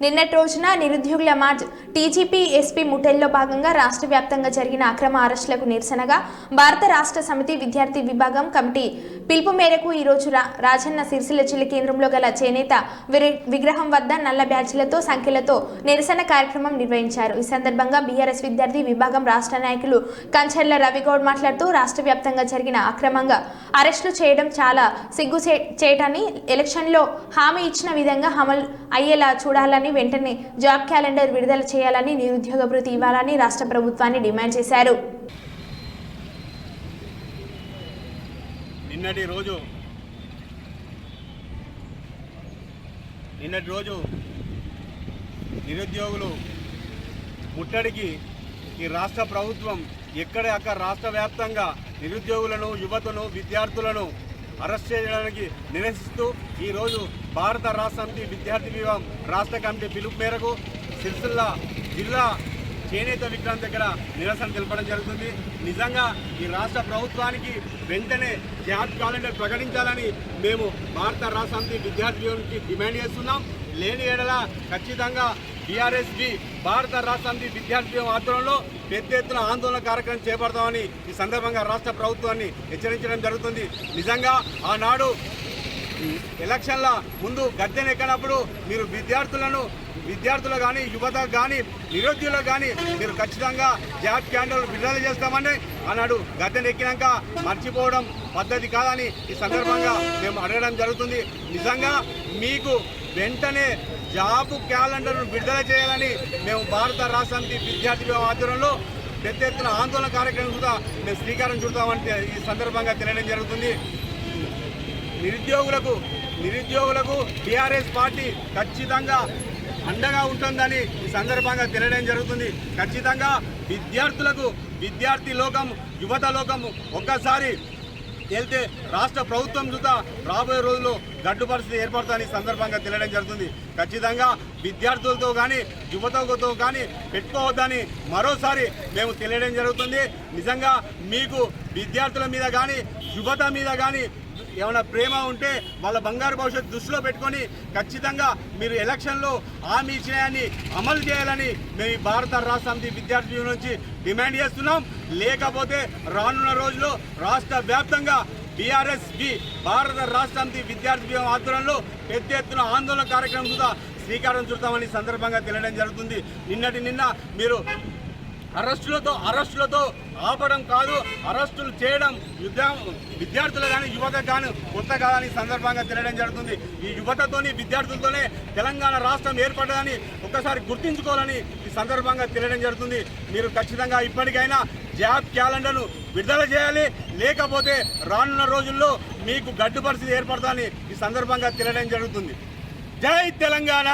నిన్నటి రోజున నిరుద్యోగుల మార్చ్ టీజీపీ ఎస్పీ ముఠెల్లో భాగంగా రాష్ట్ర వ్యాప్తంగా జరిగిన అక్రమ అరెస్టులకు నిరసనగా భారత రాష్ట్ర సమితి విద్యార్థి విభాగం కమిటీ పిలుపు మేరకు ఈ రోజు రాజన్న సిరిసిల్ల జిల్లా కేంద్రంలో గల చేనేత విగ్రహం వద్ద నల్ల బ్యాచ్లతో సంఖ్యలతో నిరసన కార్యక్రమం నిర్వహించారు. ఈ సందర్భంగా బీఆర్ఎస్ విద్యార్థి విభాగం రాష్ట్ర నాయకులు కంచర్ల రవిగౌడ్ మాట్లాడుతూ రాష్ట్ర వ్యాప్తంగా జరిగిన అక్రమంగా అరెస్టులు చేయడం చాలా సిగ్గు చే- చేయటాన్ని ఎలక్షన్లో హామీ ఇచ్చిన విధంగా అమలు అయ్యేలా చూడాలని వెంటనే జాబ్ క్యాలెండర్ విడుదల చేయాలని నిరుద్యోగ భృతి ఇవ్వాలని రాష్ట్ర ప్రభుత్వాన్ని డిమాండ్ చేశారు. నిన్నటి రోజు నిన్నటి రోజు నిరుద్యోగులు ముట్టడికి ఈ రాష్ట్ర ప్రభుత్వం ఎక్కడ అక్కడ రాష్ట్ర వ్యాప్తంగా నిరుద్యోగులను యువతను విద్యార్థులను అరెస్ట్ చేయడానికి నిరసిస్తూ ఈరోజు భారత రాష్ట్ర సమితి విద్యార్థి విభాగం రాష్ట్ర కమిటీ పిలుపు మేరకు సిరిసిల్ల జిల్లా చేనేత విక్రాంత్ దగ్గర నిరసన తెలపడం జరుగుతుంది. నిజంగా ఈ రాష్ట్ర ప్రభుత్వానికి వెంటనే జాబ్ క్యాలెండర్ ప్రకటించాలని మేము భారత రాష్ట్ర సమితి విద్యార్థి డిమాండ్ చేస్తున్నాం. లేని ఏడల ఖచ్చితంగా బీఆర్ఎస్బి భారత రాష్ట్రానికి సమితి విద్యార్థి ఆధ్వర్యంలో పెద్ద ఎత్తున ఆందోళన కార్యక్రమం చేపడతామని ఈ సందర్భంగా రాష్ట్ర ప్రభుత్వాన్ని హెచ్చరించడం జరుగుతుంది. నిజంగా ఆనాడు ఎలక్షన్ల ముందు గద్దెనెక్కినప్పుడు మీరు విద్యార్థులను విద్యార్థులు కానీ యువత కానీ నిరుద్యోగులకు కానీ మీరు ఖచ్చితంగా జాబ్ క్యాండిల్ విడుదల చేస్తామని అన్నాడు గద్దెనెక్కినాక మర్చిపోవడం పద్ధతి కాదని ఈ సందర్భంగా మేము అడగడం జరుగుతుంది. నిజంగా మీకు వెంటనే జాబ్ క్యాలెండర్ను విడుదల చేయాలని మేము భారత రాష్ట్రానికి విద్యార్థి విభాగం ఆధ్వర్యంలో పెద్ద ఎత్తున ఆందోళన కార్యక్రమం కూడా మేము శ్రీకారం చుడతామని ఈ సందర్భంగా తెలియడం జరుగుతుంది. నిరుద్యోగులకు నిరుద్యోగులకు టీఆర్ఎస్ పార్టీ ఖచ్చితంగా అండగా ఉంటుందని ఈ సందర్భంగా తెలియడం జరుగుతుంది. ఖచ్చితంగా విద్యార్థులకు విద్యార్థి లోకం యువత లోకం ఒక్కసారి వెళ్తే రాష్ట్ర ప్రభుత్వం చూత రాబోయే రోజుల్లో గడ్డు పరిస్థితి ఏర్పడుతుందని సందర్భంగా తెలియడం జరుగుతుంది. ఖచ్చితంగా విద్యార్థులతో కానీ యువతతో కానీ పెట్టుకోవద్దని మరోసారి మేము తెలియడం జరుగుతుంది. నిజంగా మీకు విద్యార్థుల మీద కానీ యువత మీద కానీ ఏమైనా ప్రేమ ఉంటే వాళ్ళ బంగారు భవిష్యత్తు దృష్టిలో పెట్టుకొని ఖచ్చితంగా మీరు ఎలక్షన్లో హామీ ఇచ్చినాయని అమలు చేయాలని మేము భారత రాష్ట్ర సమితి విద్యార్థి నుంచి డిమాండ్ చేస్తున్నాం. లేకపోతే రానున్న రోజుల్లో రాష్ట్ర వ్యాప్తంగా బీఆర్ఎస్ బి భారత రాష్ట్ర విద్యార్థి విభాగం ఆధ్వర్యంలో పెద్ద ఎత్తున ఆందోళన కార్యక్రమం కూడా శ్రీకారం చుడతామని సందర్భంగా తెలియడం జరుగుతుంది. నిన్నటి నిన్న మీరు అరెస్టులతో అరెస్టులతో ఆపడం కాదు అరెస్టులు చేయడం విద్యా విద్యార్థులు కానీ యువత కానీ కొత్త కాదని సందర్భంగా తెలియడం జరుగుతుంది. ఈ యువతతోని విద్యార్థులతోనే తెలంగాణ రాష్ట్రం ఏర్పడదని ఒక్కసారి గుర్తించుకోవాలని ఈ సందర్భంగా తెలియడం జరుగుతుంది. మీరు ఖచ్చితంగా ఇప్పటికైనా జాబ్ క్యాలెండర్ను విడుదల చేయాలి. లేకపోతే రానున్న రోజుల్లో మీకు గడ్డు పరిస్థితి ఏర్పడదని ఈ సందర్భంగా తెలియడం జరుగుతుంది. జై తెలంగాణ!